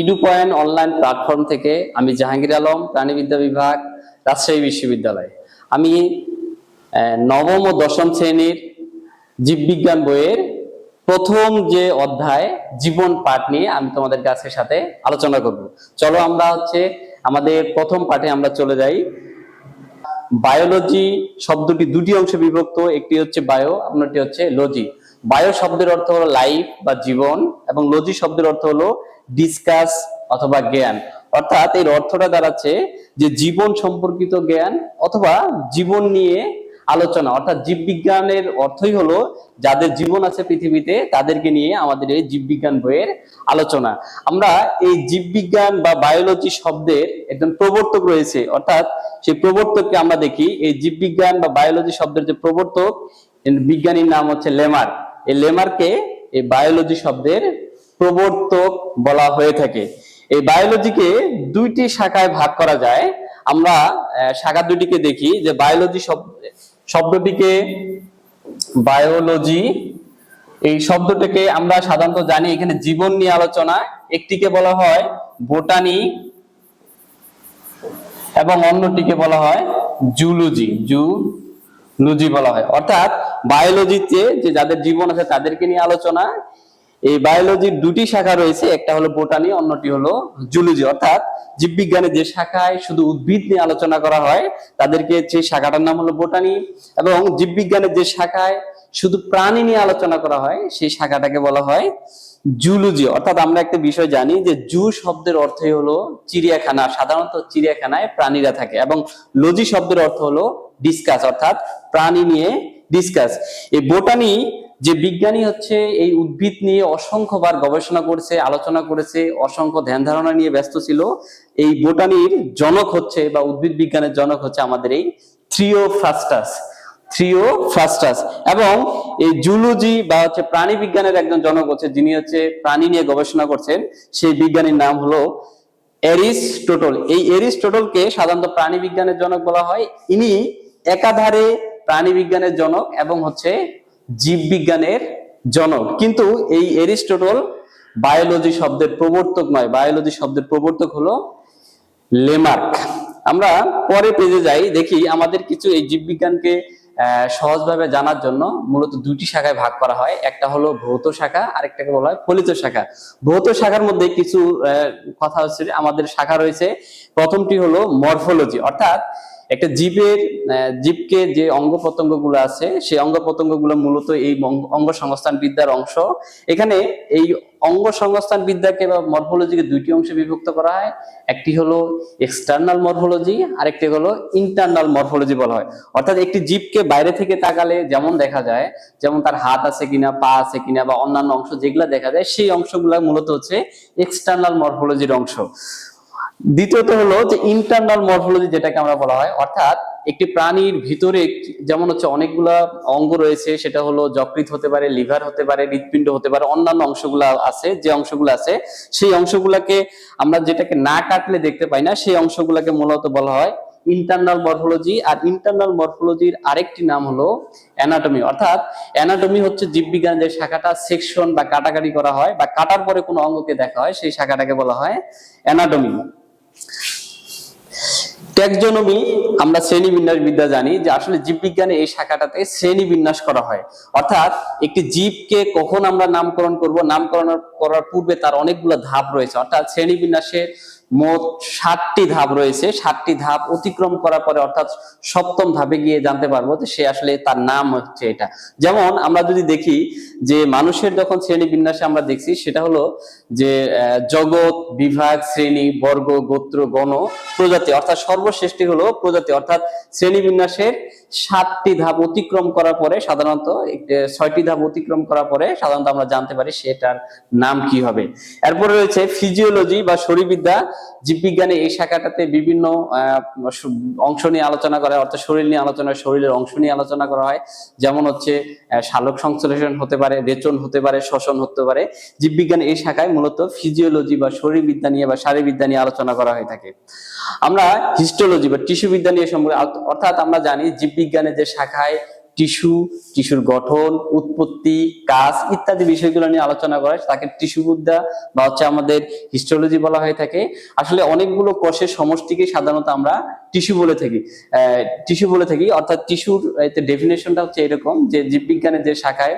Edu point online platform থেকে আমি জাহাঙ্গীর আলম, প্রাণীবিদ্যা বিভাগ, রাজশাহী বিশ্ববিদ্যালয়। আমি নবম ও দশম শ্রেণির জীববিজ্ঞান বইয়ের প্রথম যে অধ্যায়, জীবন পাঠ নিয়ে আমি তোমাদের কাছে সাথে আলোচনা করব। চলো আমরা হচ্ছে আমাদের প্রথম পাঠে আমরা চলে যাই। বায়োলজি শব্দটি দুটি অংশে বিভক্ত, একটি হচ্ছে বায়ো, অন্যটি হচ্ছে লজি। বায়ো শব্দের অর্থ হলো লাইফ বা জীবন, এবং লজি শব্দের অর্থ হলো ডিসকাস অথবা জ্ঞান। অর্থাৎ এর অর্থটা দাঁড়াচ্ছে যে জীবন সম্পর্কিত জ্ঞান অথবা জীবন নিয়ে আলোচনা। অর্থাৎ জীববিজ্ঞানের অর্থই হলো যাদের জীবন আছে পৃথিবীতে, তাদেরকে নিয়ে আমাদের এই জীববিজ্ঞান বইয়ের আলোচনা। আমরা এই জীববিজ্ঞান বা বায়োলজি শব্দের একজন প্রবর্তক রয়েছে। অর্থাৎ সেই প্রবর্তককে আমরা দেখি, এই জীববিজ্ঞান বা বায়োলজি শব্দের যে প্রবর্তক বিজ্ঞানীর নাম হচ্ছে লেমার এই লেমারকে এই বায়োলজি শব্দের প্রবর্তক বলা হয়ে থাকে। এই বায়োলজিকে দুইটি শাখায় ভাগ করা যায়। আমরা শাখা দুটিকে দেখি যে বায়োলজি শব্দটিকে বায়োলজি এই শব্দটাকে আমরা সাধারণত জানি এখানে জীবন নিয়ে আলোচনা। একটিকে বলা হয় বোটানি এবং অন্যটিকে বলা হয় জুলজি জুলজি বলা হয়। অর্থাৎ বায়োলজিতে যে যাদের জীবন আছে তাদেরকে নিয়ে আলোচনা। এই বায়োলজির দুটি শাখা রয়েছে, একটা হলো বোটানি অন্যটি হলো জুলজি অর্থাৎ জীববিজ্ঞানের যে শাখায় শুধু উদ্ভিদ নিয়ে আলোচনা করা হয়, তাদেরকে সেই শাখাটার নাম হলো বোটানি এবং জীববিজ্ঞানের যে শাখায় শুধু প্রাণী নিয়ে আলোচনা করা হয়, সেই শাখাটাকে বলা হয় জুলজি অর্থাৎ আমরা একটা বিষয় জানি যে জু শব্দের অর্থই হলো চিড়িয়াখানা। সাধারণত চিড়িয়াখানায় প্রাণীরা থাকে এবং লজি শব্দের অর্থ হলো ডিসকাস অর্থাৎ প্রাণী নিয়ে ডিসকাস এই বোটানি যে বিজ্ঞানী হচ্ছে এই উদ্ভিদ নিয়ে অসংখ্যবার গবেষণা করেছে, আলোচনা করেছে, অসংখ্য ধ্যান ধারণা নিয়ে ব্যস্ত ছিল। এই বোটানির জনক হচ্ছে বা উদ্ভিদ বিজ্ঞানের জনক হচ্ছে আমাদের এই থ্রিওফ্রাস্টাস থ্রিওফ্রাস্টাস এবং এই জুলজি বা হচ্ছে প্রাণী বিজ্ঞানের একজন জনক হচ্ছে যিনি হচ্ছে প্রাণী নিয়ে গবেষণা করছেন। সেই বিজ্ঞানীর নাম হলো এরিস্টোটল। এই এরিস্টোটলকে সাধারণত প্রাণী বিজ্ঞানের জনক বলা হয়। ইনি একাধারে প্রাণী বিজ্ঞানের জনক এবং হচ্ছে জীববিজ্ঞানের জনক। কিন্তু এই এরিস্টোটল বায়োলজি শব্দের প্রবর্তক নয়, বায়োলজি শব্দের প্রবর্তক হলো লেমার্ক। আমরা পরে পেজে যাই, দেখি আমাদের কিছু এই জীববিজ্ঞানকে সহজভাবে জানার জন্য মূলত দুটি শাখায় ভাগ করা হয়। একটা হলো ভৌত শাখা, আরেকটাকে বলা হয় ফলিত শাখা। ভৌত শাখার মধ্যে কিছু কথা হচ্ছে আমাদের শাখা রয়েছে। প্রথমটি হলো মরফোলজি, অর্থাৎ একটা জীবের জীবকে যে অঙ্গ প্রত্যঙ্গগুলো আছে, সেই অঙ্গ প্রত্যঙ্গগুলো মূলত এই অঙ্গ- সংস্থান বিদ্যার অংশ। এখানে এই অঙ্গ সংস্থান বিদ্যাকে বা মরফোলজিকে দুইটি অংশে বিভক্ত করা হয়। একটি হলো এক্সটার্নাল মরফোলজি আরেকটি হলো ইন্টারনাল মরফোলজি বলা হয়। অর্থাৎ একটি জীবকে বাইরে থেকে তাকালে যেমন দেখা যায়, যেমন তার হাত আছে কিনা, পা আছে কিনা বা অন্যান্য অংশ যেগুলো দেখা যায়, সেই অংশগুলো মূলত হচ্ছে এক্সটার্নাল মরফোলজির অংশ। দ্বিতীয়ত হলো যে ইন্টারনাল মরফোলজি যেটাকে আমরা বলা হয়, অর্থাৎ একটি প্রাণীর ভিতরে যেমন হচ্ছে অনেকগুলা অঙ্গ রয়েছে, সেটা হলো যকৃত হতে পারে, লিভার হতে পারে, হৃৎপিণ্ড হতে পারে, অন্যান্য অংশগুলো আছে, যে অংশগুলো আছে, সেই অংশগুলোকে আমরা যেটাকে না কাটলে দেখতে পাই না, সেই অংশগুলোকে মূলত বলা হয় ইন্টারনাল মরফোলজি আর ইন্টারনাল মরফোলজির আরেকটি নাম হলো অ্যানাটমি অর্থাৎ অ্যানাটমি হচ্ছে জীববিজ্ঞান যে শাখাটা সেকশন বা কাটাকাটি করা হয়, বা কাটার পরে কোনো অঙ্গকে দেখা হয়, সেই শাখাটাকে বলা হয় অ্যানাটমি ট্যাক্সোনমি আমরা শ্রেণি বিন্যাস বিদ্যা জানি যে আসলে জীববিজ্ঞানে এই শাখাটাতে শ্রেণি বিন্যাস করা হয়। অর্থাৎ একটি জীবকে কখন আমরা নামকরণ করব, নামকরণ করার পূর্বে তার অনেকগুলো ধাপ রয়েছে। অর্থাৎ শ্রেণি বিন্যাসের মোট সাতটি ধাপ রয়েছে। সাতটি ধাপ অতিক্রম করার পরে অর্থাৎ সপ্তম ধাপে গিয়ে জানতে পারব যে সে আসলে তার নাম হচ্ছে এটা। যেমন আমরা যদি দেখি যে মানুষের যখন শ্রেণি বিন্যাসে আমরা দেখছি, সেটা হলো যে জগৎ, বিভাগ, শ্রেণি, বর্গ, গোত্র, গণ, প্রজাতি। অর্থাৎ সর্বশ্রেষ্ঠটি হলো প্রজাতি। অর্থাৎ শ্রেণি বিন্যাসের সাতটি ধাপ অতিক্রম করার পরে সাধারণত ছয়টি ধাপ অতিক্রম করার পরে সাধারণত আমরা জানতে পারি সেটার নাম কি হবে। এরপরে রয়েছে ফিজিওলজি বা শরীরবিদ্যা। জীববিজ্ঞানে এই শাখাটাতে বিভিন্ন অংশ নিয়ে আলোচনা করা হয়, অর্থাৎ শরীর নিয়ে আলোচনা, শরীরের অংশ নিয়ে আলোচনা করা হয়। যেমন হচ্ছে শালক সংশ্লেষণ হতে পারে, রেচন হতে পারে, শ্বসন হতে পারে। জীববিজ্ঞান এই শাখায় মূলত ফিজিওলজি বা শরীরবিদ্যা নিয়ে বা শারীরবিদ্যা নিয়ে আলোচনা করা হয়ে থাকে। আমরা হিস্টোলজি বা টিস্যু বিদ্যা নিয়ে সম্পর্কে অর্থাৎ আমরা জানি জীববিজ্ঞানের যে শাখায় টিস্যু, টিস্যুর গঠন, উৎপত্তি, কাজ ইত্যাদি বিষয়গুলো নিয়ে আলোচনা করে, তাকে টিস্যু বিদ্যা বা হচ্ছে আমাদের হিস্টোলজি বলা হয়ে থাকে। আসলে অনেকগুলো কোষের সমষ্টিকে সাধারণত আমরা টিস্যু বলে থাকি। টিস্যু বলে থাকি, অর্থাৎ টিস্যুর ডেফিনেশনটা হচ্ছে এরকম যে জীববিজ্ঞানের যে শাখায়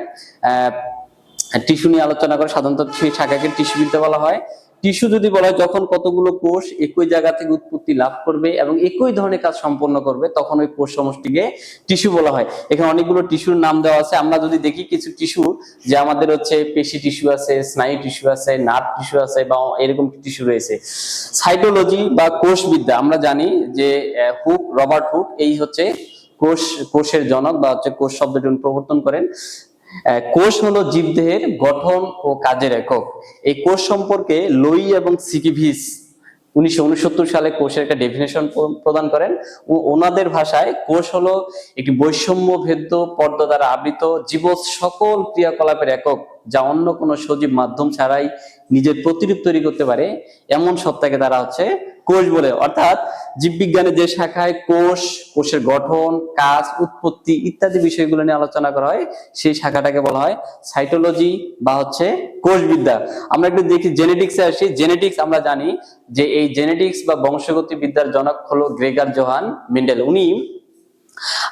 টিস্যু নিয়ে আলোচনা করে সাধারণত সেই শাখাকে টিস্যু বিদ্যা বলা হয়। টিস্যু যদি বলা হয়, যখন কতগুলো কোষ একই জায়গা থেকে উৎপত্তি লাভ করবে এবং একই ধরনের কাজ সম্পন্ন করবে, তখন ওই কোষ সমষ্টিকে টিস্যু বলা হয়। এখানে অনেকগুলো টিস্যুর নাম দেওয়া আছে। আমরা যদি দেখি কিছু টিস্যু, যে আমাদের হচ্ছে পেশি টিস্যু আছে, স্নায়ু টিস্যু আছে, নার্ভ টিস্যু আছে বা এরকম টিস্যু রয়েছে। সাইটোলজি বা কোষবিদ্যা, আমরা জানি যে হুক, রবার্ট হুক, এই হচ্ছে কোষ, কোষের জনক বা হচ্ছে কোষ শব্দটি প্রবর্তন করেন। কোষ হলো জীবদেহের গঠন ও কাজের একক। এই কোষ সম্পর্কে লই এবং সিকিভিস উনিশশো উনসত্তর সালে কোষের একটা ডেফিনেশন প্রদান করেন। ও ওনাদের ভাষায় কোষ হলো একটি বৈষম্য ভেদ্য পর্দা দ্বারা আবৃত জীব সকল ক্রিয়াকলাপের একক, যা অন্য কোনো সজীব মাধ্যম ছাড়াই নিজের প্রতিরূপ তৈরি করতে পারে। এমন সত্তাকে তারা হচ্ছে কোষ বলে, অর্থাৎ জীববিজ্ঞানের যে শাখায় কোষ, কোষের গঠন, কাজ, উৎপত্তি ইত্যাদি বিষয়গুলো নিয়ে আলোচনা করা হয়, সেই শাখাটাকে বলা হয় সাইটোলজি বা হচ্ছে কোষবিদ্যা। আমরা একটু দেখি জেনেটিক্সে আসি। জেনেটিক্স আমরা জানি যে এই জেনেটিক্স বা বংশগতি বিদ্যার জনক হলো গ্রেগার জোহান মেন্ডেল। উনি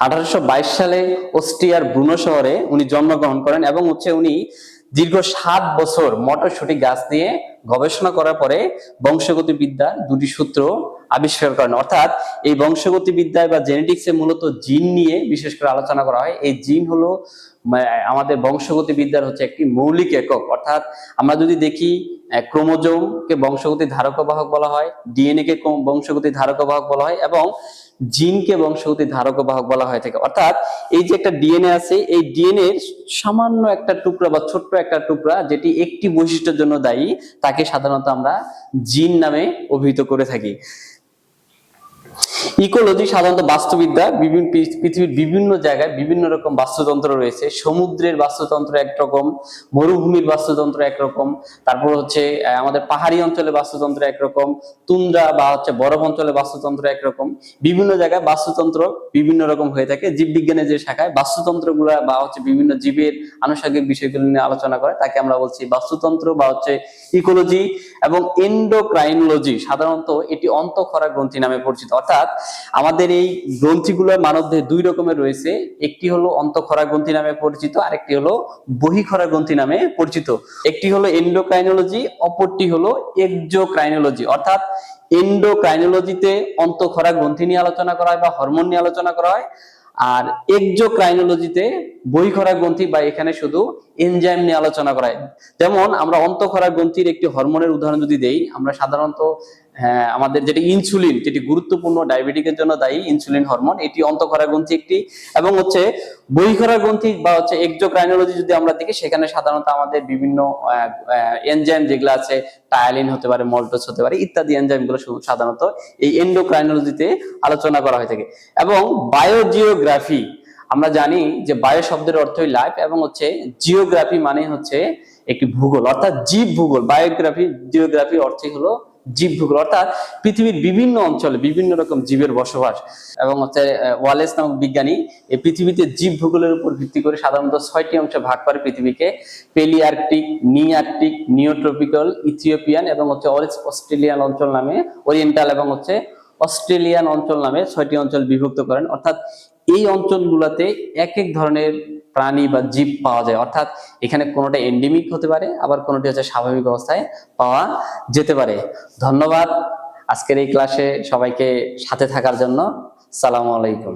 আঠারোশো বাইশ সালে অস্ট্রিয়ার ব্রুনো শহরে উনি জন্মগ্রহণ করেন এবং হচ্ছে উনি দীর্ঘ সাত বছর মটরশুটি গাছ নিয়ে গবেষণা করার পরে বংশগতি বিদ্যা দুটি সূত্র আবিষ্কার করেন। অর্থাৎ এই বংশগতি বিদ্যায় বা জেনেটিক্সে মূলত জিন নিয়ে বিশেষ করে আলোচনা করা হয়। এই জিন হলো আমাদের বংশগতি বিদ্যার হচ্ছে একটি মৌলিক একক। অর্থাৎ আমরা যদি দেখি ক্রোমোজোম কে বংশগতি ধারক বাহক বলা হয় ডিএনএ কে বংশগতি ধারক বাহক বলা হয়, এবং জিনকে বংশগতি ধারক বাহক বলা হয়ে থাকে। অর্থাৎ এই যে একটা ডিএনএ আছে, এই ডিএনএ সামান্য একটা টুকরা বা ছোট্ট একটা টুকরা, যেটি একটি বৈশিষ্ট্যের জন্য দায়ী, তাকে সাধারণত আমরা জিন নামে অভিহিত করে থাকি। ইকোলজি সাধারণত বাস্তুবিদ্যা, বিভিন্ন পৃথিবীর বিভিন্ন জায়গায় বিভিন্ন রকম বাস্তুতন্ত্র রয়েছে। সমুদ্রের বাস্তুতন্ত্র একরকম, মরুভূমির বাস্তুতন্ত্র একরকম, তারপর হচ্ছে আমাদের পাহাড়ি অঞ্চলে বাস্তুতন্ত্র একরকম তুন্দ্রা বা হচ্ছে বরফ অঞ্চলে বাস্তুতন্ত্র একরকম। বিভিন্ন জায়গায় বাস্তুতন্ত্র বিভিন্ন রকম হয়ে থাকে। জীববিজ্ঞানের যে শাখায় বাস্তুতন্ত্র বা হচ্ছে বিভিন্ন জীবের আনুষঙ্গিক বিষয়গুলো নিয়ে আলোচনা করে, তাকে আমরা বলছি বাস্তুতন্ত্র বা হচ্ছে ইকোলজি এবং এন্ডোক্রাইনোলজি। সাধারণত এটি অন্তঃক্ষরা গ্রন্থি নামে পরিচিত। অর্থাৎ আমাদের এই গ্রন্থিগুলো মানবদেহে দুই রকমের রয়েছে। একটি হলো অন্তঃক্ষরা গ্রন্থি নামে পরিচিত, আরেকটি হলো বহিঃক্ষরা গ্রন্থি নামে পরিচিত। একটি হলো এন্ডোক্রাইনোলজি অপরটি হলো এক্সোক্রাইনোলজি অর্থাৎ এন্ডোক্রাইনোলজিতে অন্তঃক্ষরা গ্রন্থি নিয়ে আলোচনা করা হয় বা হরমোন নিয়ে আলোচনা করা হয়। আর এক্সোক্রাইনোলজিতে বহিঃক্ষরা গ্রন্থি বা এখানে শুধু এনজাইম নিয়ে আলোচনা করা হয়। যেমন আমরা অন্তঃক্ষরা গ্রন্থির একটি হরমোনের উদাহরণ যদি দেই, আমরা সাধারণত আমাদের যেটি ইনসুলিন যেটি গুরুত্বপূর্ণ ডায়াবেটিকের জন্য দায়ী ইনসুলিন হরমোন এটি অন্তঃক্ষরা গ্রন্থি একটি এবং হচ্ছে বহিঃক্ষরা গ্রন্থি বা হচ্ছে এক্সোক্রাইনোলজি যদি আমরা দেখি, সেখানে সাধারণত আমাদের বিভিন্ন এনজাইম যেগুলো আছে টায়ালিন হতে পারে মল্টোস হতে পারে, ইত্যাদি এনজাইমগুলো শুধু সাধারণত এই এন্ডোক্রাইনোলজিতে আলোচনা করা হয়ে থাকে। এবং বায়োজিওগ্রাফি আমরা জানি যে বায়ো শব্দের অর্থই লাইফ এবং হচ্ছে জিওগ্রাফি মানে হচ্ছে একটি ভূগোল, অর্থাৎ জীব ভূগোল বায়োগ্রাফি জিওগ্রাফি অর্থই হলো জীব ভূগোল অর্থাৎ পৃথিবীর বিভিন্ন অঞ্চলে বিভিন্ন রকম জীবের বসবাস এবং হচ্ছে ওয়ালেস নামক বিজ্ঞানী এই পৃথিবীতে জীব ভূগোলের উপর ভিত্তি করে সাধারণত ছয়টি অংশে ভাগ করে পৃথিবীকে। পেলিয়ার্কটিক নিয়ার্কটিক নিওট্রপিক্যাল, ইথিওপিয়ান এবং হচ্ছে অস্ট্রেলিয়ান অঞ্চল নামে ওরিয়েন্টাল এবং হচ্ছে অস্ট্রেলিয়ান অঞ্চল নামে ছয়টি অঞ্চল বিভক্ত করেন। অর্থাৎ এই অঞ্চলগুলোতে এক এক ধরনের প্রাণী বা জীব পাওয়া যায়। অর্থাৎ এখানে কোনোটা এন্ডেমিক হতে পারে, আবার কোনোটি হচ্ছে স্বাভাবিক অবস্থায় পাওয়া যেতে পারে। ধন্যবাদ। আজকের এই ক্লাসে সবাইকে সাথে থাকার জন্য। সালামু আলাইকুম।